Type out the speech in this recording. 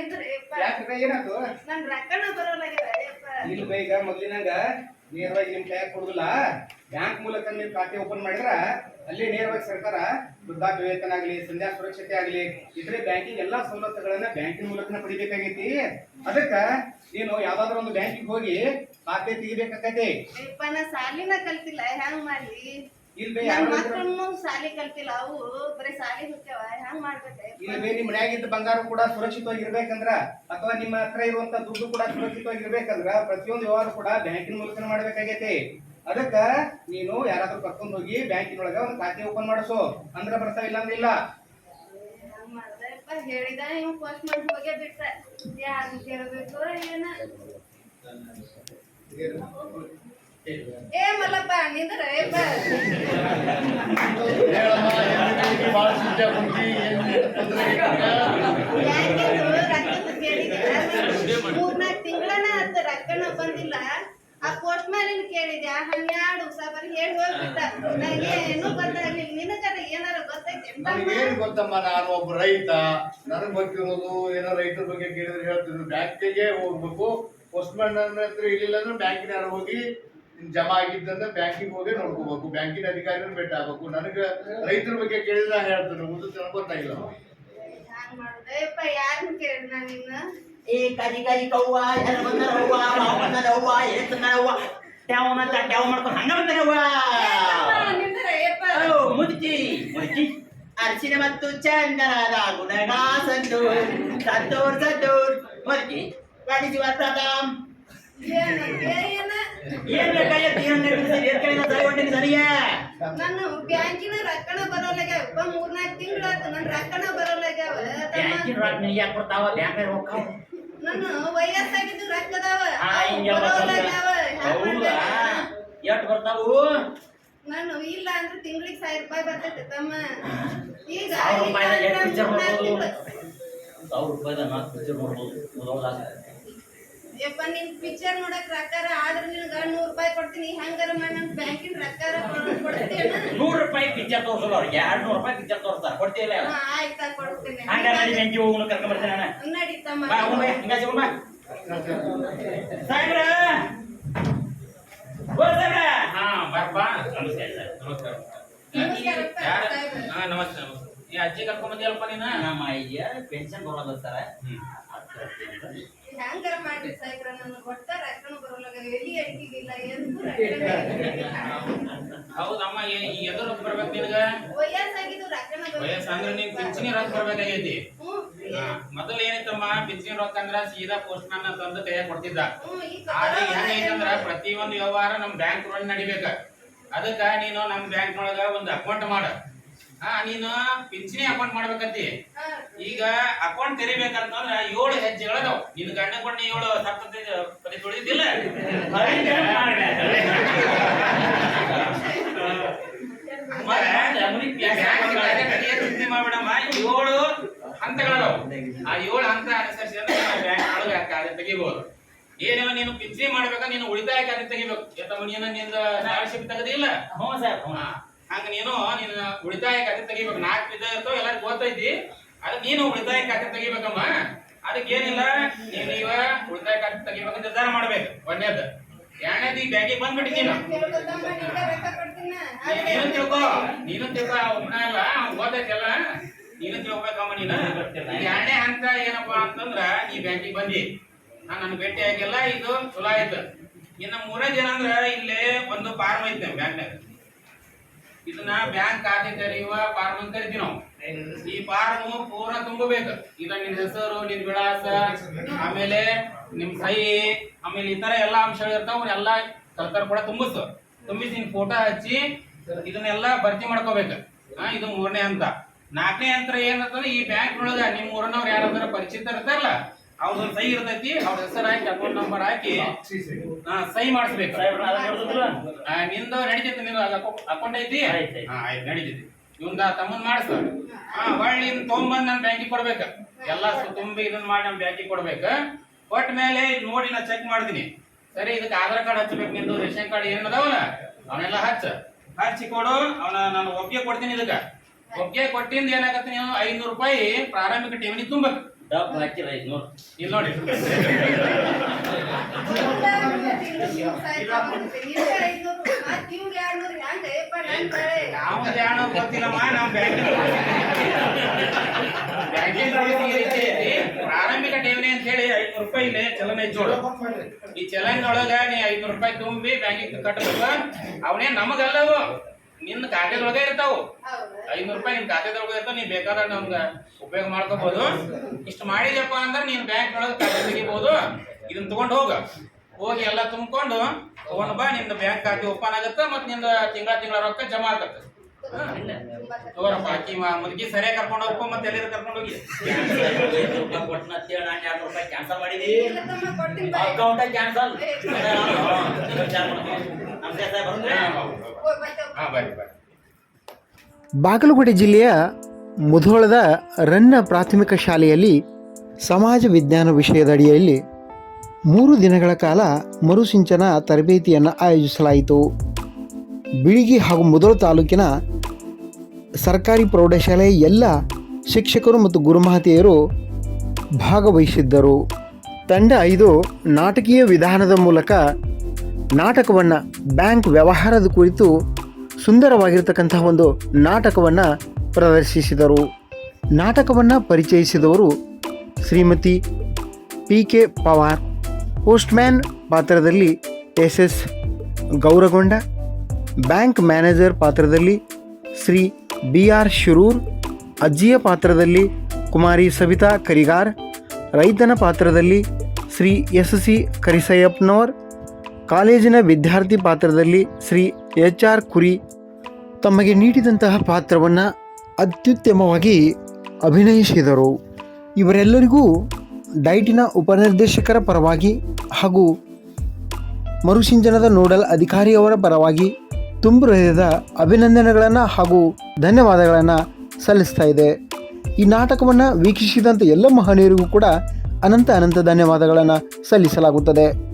ಏನಾಯ್ತು? ನನ್ ರೊಕ್ಕನ ಬೇಗ ಮೊದ್ಲಿನಂಗ ನೇರವಾಗಿ ನಿಮ್ ಕೈಯಾಗ ಕೊಡುದಿಲ್ಲ. ಬ್ಯಾಂಕ್ ಮೂಲಕ ನೀವು ಖಾತೆ ಓಪನ್ ಮಾಡಿದ್ರ ಅಲ್ಲಿ ನೇರವಾಗಿ ಸರ್ಕಾರ ವೃದ್ಧಾಪ್ಯ ವೇತನ ಆಗ್ಲಿ ಸಂಧ್ಯಾ ಸುರಕ್ಷತೆ ಆಗ್ಲಿ ಇದ್ರೆ ಬ್ಯಾಂಕಿಂಗ್ ಎಲ್ಲಾ ಸವಲತ್ತುಗಳನ್ನ ಬ್ಯಾಂಕಿನ ಮೂಲಕನ ಪಡಿಬೇಕಾಗೈತಿ. ಅದಕ್ಕ ನೀನು ಯಾವ್ದಾದ್ರು ಒಂದು ಬ್ಯಾಂಕಿಗೆ ಹೋಗಿ ಖಾತೆ ತೆಗಿಬೇಕಾಗೈತಿ. ಸಾಲಿನ ಕಲ್ತಿಲ್ಲ ಹೆಂಗ್ ಮಾಡ್ಲಿ? ನನ್ ಸಾಲಿ ಕಲ್ತಿಲ್ಲ ಅವು ಬರೀ ಸಾಲಿ ಹೋಗ್ಯಾವ ಹೆಂಗ್ ಮಾಡ್ಬೇಕು? ಇಲ್ಲಿ ನಿಮ್ಮ ನಿಮ್ ಮನ್ಯಾಗಿದ್ದ ಬಂಗಾರ ಕೂಡ ಸುರಕ್ಷಿತವಾಗಿ ಇರ್ಬೇಕಂದ್ರ ಅಥವಾ ನಿಮ್ಮ ಹತ್ರ ಇರುವಂತ ದುಡ್ಡು ಕೂಡ ಸುರಕ್ಷಿತವಾಗಿ ಇರ್ಬೇಕಂದ್ರ ಪ್ರತಿಯೊಂದು ವ್ಯವಹಾರ ಕೂಡ ಬ್ಯಾಂಕಿನ ಮೂಲಕ ಮಾಡ್ಬೇಕಾಗೈತಿ. ಅದಕ್ಕ ನೀನು ಯಾರಾದ್ರೂ ಕರ್ಕೊಂಡ್ ಹೋಗಿ ಬ್ಯಾಂಕಿನೊಳಗ ಒಂದು ಖಾತೆ ಓಪನ್ ಮಾಡಿಸು. ಅಂದ್ರ ಬರ್ತಾವ ಇಲ್ಲ. ಅಂದ್ರೆ ಇಲ್ಲ ಹೇಳಿದ ಇವ್ ಪೋಸ್ಟ್ ಮಾಡಿ ಹೋಗೇ ಬಿಟ್ಟ. ಯಾರು ಕೇಳ್ಬೇಕು ಏನ? ಏ ಮಲ್ಲಪ್ಪ, ನಿಂದ್ರ ಏಪ್ಪ ಮೂರ್ನಾಲ್ಕು ತಿಂಗಳನ ಅಂತ ರಕ್ಕಣ ಬಂದಿಲ್ಲ. ಆ ಪೋಸ್ಟ್ ಮ್ಯಾಲಿನ ಕೇಳಿದೆ ಹನ್ನೆರಡು ಸಾಬರ್ ಹೇಳಿ ಹೋಗ್ಬಿಟ್ಟ. ನಂಗೆ ಏನೂ ಗೊತ್ತಾಗ್ಲಿಲ್ಲ. ಕಡೆ ಏನಾರ ಗೊತ್ತೈತೆ? ಏನ್ ಗೊತ್ತಮ್ಮ, ನಾನು ಒಬ್ಬ ರೈತ. ನನಗೆ ಗೊತ್ತಿರೋದು ಏನೋ ರೈತರ ಬಗ್ಗೆ ಕೇಳಿದ್ರೆ ಹೇಳ್ತಿದ್ರು ಬ್ಯಾಂಕಿಗೆ ಹೋಗ್ಬೇಕು. ಪೋಸ್ಟ್ ಮ್ಯಾನ್ ಹತ್ರ ಇರ್ಲಿಲ್ಲ ಅಂದ್ರೆ ಬ್ಯಾಂಕಿನ ಹೋಗಿ ಜಮಾ ಆಗಿದ್ದಂದ್ರೆ ಬ್ಯಾಂಕಿಗೆ ಹೋಗಿ ನೋಡ್ಕೋಬೇಕು ಬ್ಯಾಂಕಿನ ಅಧಿಕಾರಿನ ಭೇಟಿ ಆಗ್ಬೇಕು ನನಗೆ ರೈತರ ಬಗ್ಗೆ ಕೇಳಿದ್ರೆ ನಾ ಹೇಳ್ತೀನಿ ಉಳಿದು ನನಗೆ ಗೊತ್ತಾಗಿಲ್ಲ ಹ್ಯಾಂಗ್ ಮಾಡುದಪ್ಪ ಯಾರನ್ನ ಕೇಳಿ ನಾನು ನಿನ್ನ ए कधी कधी कौवा याला म्हणणार हव्वा भाव म्हणणार हव्वा हे म्हणणार हव्वा त्या म्हणणार त्या म्हणतो हंगा म्हणणार हव्वा ನಿಂದ್ರ ಏಪ್ಪ ओ मुदची मुदची ಅರ್ಚಿನ ಮತ್ತು ಚಂದನದ ಗುಣಗ ಸಂದೂರ್ ಸಂದೂರ್ ಸಂದೂರ್ ಮುದಕಿ ಗಾಡಿಸಿ ಪ್ರಥಮ್ ಏನ ಏನ ಏನ್ ಬೇಕಾಗಿತ್ತು ಏನ್ ಬೇಕಾಗಿತ್ತು ಏನ್ ಕೇಳಿದ ಸರಿ ಹೊಂಟಿನಿ ಸರಿಯೇ? ನಾನು ಬ್ಯಾಂಕಿನ ರೊಕ್ಕನ ಬರೋಲಾಗ್ಯಾವ ಮೂರ್ನಾಲ್ಕು ತಿಂಗಳು ಆಯ್ತು ನನ್ನ ರೊಕ್ಕನ ಬರೋಲಾಗ್ಯಾವ ಬ್ಯಾಂಕಿನ ರೊಕ್ಕ ನಿನಗೆ ಯಾಕೆ ಕೊಡ್ತಾವ? ಬ್ಯಾಂಕ್ ಹೋಗ್ತಾವ ನನ್ನ ವಯಸ್ಸಾಗಿದ್ದು ರೊಕ್ಕ ಅದಾವ ಹೌದಾ? ಎಷ್ಟು ಬರ್ತಾವು? ನಾನು ಇಲ್ಲ ಅಂದ್ರೆ ತಿಂಗಳಿಗೆ ಸಾವಿರ ರೂಪಾಯಿ ಬರ್ತೈತೆ ತಮ್ಮ. ಈಗ ಸಾವಿರ ರೂಪಾಯಿ ನೋಡ್ಬೋದು? ಸಾವಿರ ರೂಪಾಯಿದ ನಾಲ್ಕು ಪಿಕ್ಚರ್ ನೋಡ್ಬೋದು. ಹೌದಾ ಯಪ್ಪ ನಿನ್ ಪಿಕ್ಚರ್ ನೋಡಕ್ ರೊಕ್ಕಾರ ಆದ್ರೆ ನಿನ್ಗ ನೂರ್ ರೂಪಾಯಿ ಕೊಡ್ತೀನಿ. ಹೆಂಗಾರ ಮಾಡಿ ನನ್ ಬ್ಯಾಂಕಿನ ರೊಕ್ಕಾರ ಕೊಡ್ತೀಯನ ನೂರು ರೂಪಾಯಿ ಪಿಕ್ಚರ್ ತೋರ್ಸಲ್ಲ ಅವ್ರಿಗೆ. ಎರಡು ನೂರು ರೂಪಾಯಿ ಪಿಕ್ಚರ್ ತೋರ್ಸ್ತಾರ. ಕೊಡ್ತೀಯಲ್ಲ ಹಾ ಆಯ್ತಾ ಕೊಡ್ತೀನಿ. ಹಂಗ ನಡಿ ಬ್ಯಾಂಕಿ ಹೋಗೋನು ಕರ್ಕೊಂಡ್ ಬರ್ತೀನಿ ನಾನು. ನಡೀತಮ್ಮ ಬಾ ಹಿಂಗಾಚೆ ಹೋಗ್ಬಾ ಸಾಹೇಬ್ರ! ಓ ಸಾಹೇಬ್ರ! ಹಾ ಬರ್ಬ ನಮಸ್ತೆ ಸರ್. ನಮಸ್ಕಾರ. ಹಾ ನಮಸ್ತೆ ನಮಸ್ತೆ. ಈ ಅಜ್ಜಿ ಕರ್ಕೊಂಡ್ ಬಂದಿಯಲ್ಪ ನೀನ? ನಮ್ಮ ಅಯ್ಯ ಪೆನ್ಷನ್ ಬರೋದು ಸರ್. ಹೆಂಗಾರ ಮಾಡ್ರಿ ಸಾಹೇಬ್ರ ನನ್ನ ಒಟ್ಟ ರೊಕ್ಕನು ಬರೋಲ್ಲ ಎಲ್ಲಿ ಅಡಿಕೆಗಿಲ್ಲ ಎಂದು ಹೌದಮ್ಮ ಎದುರು ಬರ್ಬೇಕು ನಿನಗ? ವಯಸ್ಸಾಗಿದ್ದು ರೊಕ್ಕನ ವಯಸ್ಸು ಅಂದ್ರೆ ನೀನ್ ಪಿಂಚಣಿ ರೊಕ್ಕ ಬರ್ಬೇಕಾಗೈತಿ. ಮೊದಲು ಏನಿತ್ತಮ್ಮ ಪಿಂಚಣಿ ರೊಕ್ಕ ಅಂದ್ರ ಸೀದಾ ಪೋಸ್ಟ್ ಮ್ಯಾನ್ ತಂದು ಕೈಯಾಗ ಕೊಡ್ತಿದ್ದ. ಆದ್ರೆ ಹೆಂಗೈತಂದ್ರ ಪ್ರತಿ ಒಂದು ವ್ಯವಹಾರ ನಮ್ ಬ್ಯಾಂಕ್ ಒಳಗೆ ನಡಿಬೇಕ. ಅದಕ್ಕ ನೀನು ನಮ್ ಬ್ಯಾಂಕ್ ಒಳಗ ಒಂದು ಅಕೌಂಟ್ ಮಾಡ. ಹಾ ನೀನು ಪಿಂಚಣಿ ಅಕೌಂಟ್ ಮಾಡ್ಬೇಕಂತಿ. ಈಗ ಅಕೌಂಟ್ ತೆರಿಬೇಕಂತಂದ್ರ ಏಳು ಹೆಜ್ಜೆಗಳದಾವ್ ನಿನ್ ಗಂಡ ಕೊಂಡು ಏಳು ಸಪ್ತತಿ ಪದಿ ತೊಳಿದಿಲ್ಲ ಚಿಂತೆ ಮಾಡ್ಬೇಡಮ್ಮ ಏಳು ಹಂತಗಳದಾವ್ ಆ ಏಳು ಹಂತ ಅನುಸರಿಸಿದ್ರೆ ಬ್ಯಾಂಕ್ ಒಳಗೆ ಖಾತೆ ತೆಗಿಬಹುದು ಏನು ನೀನು ಪಿಂಚಣಿ ಮಾಡ್ಬೇಕ ನೀನು ಉಳಿತಾಯ ಖಾತೆ ತೆಗಿಬೇಕು ಯಾಕಂದ್ರೆ ನೀನು ನಿಂದ ಸ್ಕಾಲರ್ಶಿಪ್ ತೆಗದಿಲ್ಲ ಹ್ಞೂ ಸರ್. ಹಾ. ಹಂಗ ನೀನು ನಿನ್ನ ಉಳಿತಾಯ ಖಾತೆ ತೆಗಿಬೇಕು ನಾಲ್ಕು ವಿಧ ಇರ್ತಾವ ಎಲ್ಲರಿಗೂ ಗೊತ್ತೈತಿ ಅದ ನೀನು ಉಳಿತಾಯ ಖಾತೆ ತೆಗಿಬೇಕಮ್ಮ. ಅದಕ್ಕೇನಿಲ್ಲ ನೀನು ಈಗ ಉಳಿತಾಯ ಖಾತೆ ತೆಗಿಬೇಕಂತ ನಿರ್ಧಾರ ಮಾಡ್ಬೇಕು. ಒಂದೇದ ಎರಡನೇದು ಈ ಬ್ಯಾಂಕಿಗೆ ಬಂದ್ಬಿಟ್ಟಿ ನೀನು. ತಿಳ್ಕೋ. ನೀನು ತಿಳ್ಕೋ ಒಬ್ಬನ ಅಲ್ಲ ಗೊತ್ತೈತಲ್ಲ. ನೀನು ತಿಳ್ಕೊಬೇಕಮ್ಮ ನೀನು. ಎರಡನೇ ಹಂತ ಏನಪ್ಪಾ ಅಂತಂದ್ರ ನೀ ಬ್ಯಾಂಕಿಗೆ ಬಂದಿ. ನಾನು ನನ್ನ ಭೇಟಿ ಆಗಿಲ್ಲ ಇದು ಚಲೋ ಆಯ್ತು. ಇನ್ನು ಮೂರನೇ ಜನ ಅಂದ್ರೆ ಇಲ್ಲಿ ಒಂದು ಫಾರ್ಮ್ ಐತೆ ಬ್ಯಾಂಕ್ನಾಗ ಇದನ್ನ ಬ್ಯಾಂಕ್ ಖಾತೆ ತೆರೆಯುವ ಫಾರ್ಮ್ ಅಂತ ಕರಿತೀವಿ ನಾವು. ಈ ಫಾರ್ಮ್ ಪೂರ ತುಂಬಬೇಕು. ಇದ ನಿನ್ ಹೆಸರು, ನಿನ್ ವಿಳಾಸ, ಆಮೇಲೆ ನಿಮ್ ಸಹಿ ಆಮೇಲೆ ಇತರ ಎಲ್ಲಾ ಅಂಶಗಳು ಇರ್ತಾವ ಎಲ್ಲಾ ಸರ್ಕಾರ ಕೂಡ ತುಂಬಿಸು ತುಂಬಿಸಿ ನಿನ್ ಫೋಟೋ ಹಚ್ಚಿ ಇದನ್ನೆಲ್ಲ ಭರ್ತಿ ಮಾಡ್ಕೋಬೇಕು. ಹಾ, ಇದು ಮೂರನೇ ಹಂತ. ನಾಲ್ಕನೇ ಹಂತ ಏನಂತಂದ್ರೆ ಈ ಬ್ಯಾಂಕ್ ಒಳಗ ನಿಮ್ ಊರನವ್ರು ಯಾರಾದ್ರೂ ಪರಿಚಿತ ಇರ್ತಾರಲ್ಲ ಅವ್ರದ್ದು ಸಹಿ ಇರ್ತೈತಿ ಅವ್ರ ಹೆಸರು ಹಾಕಿ ಅಕೌಂಟ್ ನಂಬರ್ ಹಾಕಿ ಹಾ ಸಹಿ ಮಾಡಿಸ್ಬೇಕು? ಆ, ನಿಂದು ನಡೀತೈತಿ ನಿಂದು ಅಕೌಂಟ್ ಐತಿ. ಹಾ ಆಯ್ತು ನಡೀತೈತಿ. ಇವಂದ ತಮ್ಮನ್ ಮಾಡಿಸ. ಹಾ ಹೊಳ್ಳಿ ಇನ್ ತೊಗೊಂಬಂದ್ ನನ್ ಬ್ಯಾಂಕಿಗೆ ಕೊಡ್ಬೇಕ. ಎಲ್ಲ ಸು- ತುಂಬಿ ಇದನ್ನ ಮಾಡಿ ನಮ್ ಬ್ಯಾಂಕಿಗೆ ಕೊಡ್ಬೇಕ. ಕೊಟ್ಟ ಮೇಲೆ ಇದ್ ನೋಡಿ ನಾ ಚೆಕ್ ಮಾಡ್ತೀನಿ. ಸರಿ ಇದಕ್ಕೆ ಆಧಾರ್ ಕಾರ್ಡ್ ಹಚ್ಚಬೇಕು ನಿಂದು ರೇಷನ್ ಕಾರ್ಡ್ ಏನ್ ಅದಾವಲ್ಲ? ಅವನ್ನೆಲ್ಲ ಹಚ್ಚ. ಹಚ್ಚಿ ಕೊಡು ಅವನ ನಾನು ಒಪ್ಪಿಗೆ ಕೊಡ್ತೀನಿ ಇದಕ್ಕ. ಒಪ್ಪಿಗೆ ಕೊಟ್ಟಿಂದ ಏನಾಗತ್ತೆ ನೀವು ಐನೂರು ರೂಪಾಯಿ ಪ್ರಾರಂಭಿಕ ಠೇವಣಿ ತುಂಬಬೇಕು ಡಬ್ ಹಾಕಿರ ಐದ್ನೂರು ಇಲ್ಲಿ ನೋಡಿ. ಧ್ಯಾನ ಗೊತ್ತಿಲ್ಲಮ್ಮ, ನಾವು ಬ್ಯಾಂಕ್ ಐತಿ ಪ್ರಾರಂಭಿಕ ಠೇವಣಿ ಅಂತ ಹೇಳಿ ಐನೂರು ರೂಪಾಯಿ ಇಲ್ಲಿ ಚಲನೆ ಜೋಡು ಈ ಚಲನ್ ಒಳಗ ನೀ ಐನೂರು ರೂಪಾಯಿ ತುಂಬಿ ಬ್ಯಾಂಕಿಗೆ ಕಟ್ಟಬೇಕು ಅವನೇ ನಮಗಲ್ಲವು ನಿನ್ನ ಖಾತೆದೊಳಗೆ ಇರ್ತಾವು. ಐನೂರು ರೂಪಾಯಿ ನಿನ್ ಖಾತೆದೊಳಗೆ ಇರ್ತಾವ ನೀ ಬೇಕಾದಾಗ ನಮ್ಗೆ ಉಪಯೋಗ ಮಾಡ್ಕೋಬಹುದು ಇಷ್ಟು ಮಾಡಿದ್ಯಪ್ಪ ಅಂದ್ರೆ ನೀನ್ ಬ್ಯಾಂಕ್ ಒಳಗೆ ಖಾತೆ ತೆಗಿಬಹುದು ಇದನ್ನ ತಗೊಂಡು ಹೋಗ. ಹೋಗಿ ಎಲ್ಲ ತುಂಬಿಕೊಂಡು ತಗೊಂಡ್ ಬಾ ನಿಂದ ಬ್ಯಾಂಕ್ ಖಾತೆ ಓಪನ್ ಆಗುತ್ತೆ ಮತ್ತೆ ನಿಂದ ತಿಂಗಳ ತಿಂಗಳ ರೊಕ್ಕ ಜಮಾ ಆಗತ್ತೆ. ತೋರಪ್ಪ ಆಕಿ ಮುದುಕಿ ಸರಿಯಾಗಿ ಕರ್ಕೊಂಡು ಹೋಗ್ಕೊ ಮತ್ತೆ ಎಲ್ಲಿರ ಕರ್ಕೊಂಡು ಹೋಗಿ. ಕೊಟ್ಟು ರೂಪಾಯಿ ಕೊಟ್ಟನ ಅಂತೇಳಿ ನಾನು ಎರಡು ರೂಪಾಯಿ ಕ್ಯಾನ್ಸಲ್ ಮಾಡಿದಿ ಅಕೌಂಟ ಕ್ಯಾನ್ಸಲ್ ಬಾಗಲಕೋಟೆ ಜಿಲ್ಲೆಯ ಮುಧೋಳದ ರನ್ನ ಪ್ರಾಥಮಿಕ ಶಾಲೆಯಲ್ಲಿ ಸಮಾಜ ವಿಜ್ಞಾನ ವಿಷಯದ ಅಡಿಯಲ್ಲಿ ಮೂರು ದಿನಗಳ ಕಾಲ ಮರುಸಿಂಚನ ತರಬೇತಿಯನ್ನು ಆಯೋಜಿಸಲಾಯಿತು. ಬಿಳಿಗಿ ಹಾಗೂ ಮುಧೋಳ ತಾಲೂಕಿನ ಸರ್ಕಾರಿ ಪ್ರೌಢಶಾಲೆಯ ಎಲ್ಲ ಶಿಕ್ಷಕರು ಮತ್ತು ಗುರುಮಹತೆಯರು ಭಾಗವಹಿಸಿದ್ದರು. ತಂಡ ಐದು ನಾಟಕೀಯ ವಿಧಾನದ ಮೂಲಕ ನಾಟಕವನ್ನು ಬ್ಯಾಂಕ್ ವ್ಯವಹಾರದ ಕುರಿತು ಸುಂದರವಾಗಿರ್ತಕ್ಕಂತಹ ಒಂದು ನಾಟಕವನ್ನು ಪ್ರದರ್ಶಿಸಿದರು. ನಾಟಕವನ್ನು ಪರಿಚಯಿಸಿದವರು Shrimati P K Pawar, postman ಪಾತ್ರದಲ್ಲಿ S S Gauragonda, bank manager ಪಾತ್ರದಲ್ಲಿ ಶ್ರೀ ಬಿ ಆರ್ ಶಿರೂರ್, ಅಜ್ಜಿಯ ಪಾತ್ರದಲ್ಲಿ ಕುಮಾರಿ ಸವಿತಾ ಕರಿಗಾರ್, ರೈತನ ಪಾತ್ರದಲ್ಲಿ ಶ್ರೀ ಎಸ್ ಸಿ ಕರಿಸಯ್ಯಪ್ಪನವರ್ ಕಾಲೇಜಿನ ವಿದ್ಯಾರ್ಥಿ ಪಾತ್ರದಲ್ಲಿ ಶ್ರೀ ಎಚ್ ಆರ್ ಕುರಿ ತಮಗೆ ನೀಡಿದಂತಹ ಪಾತ್ರವನ್ನು ಅತ್ಯುತ್ತಮವಾಗಿ ಅಭಿನಯಿಸಿದರು. ಇವರೆಲ್ಲರಿಗೂ ಡೈಟಿನ ಉಪನಿರ್ದೇಶಕರ ಪರವಾಗಿ ಹಾಗೂ ಮರುಸಿಂಜನದ ನೋಡಲ್ ಅಧಿಕಾರಿಯವರ ಪರವಾಗಿ ತುಂಬು ಹೃದಯದ ಅಭಿನಂದನೆಗಳನ್ನು ಹಾಗೂ ಧನ್ಯವಾದಗಳನ್ನು ಸಲ್ಲಿಸ್ತಾ ಇದೆ. ಈ ನಾಟಕವನ್ನು ವೀಕ್ಷಿಸಿದಂಥ ಎಲ್ಲ ಮಹನೀಯರಿಗೂ ಕೂಡ ಅನಂತ ಅನಂತ ಧನ್ಯವಾದಗಳನ್ನು ಸಲ್ಲಿಸಲಾಗುತ್ತದೆ.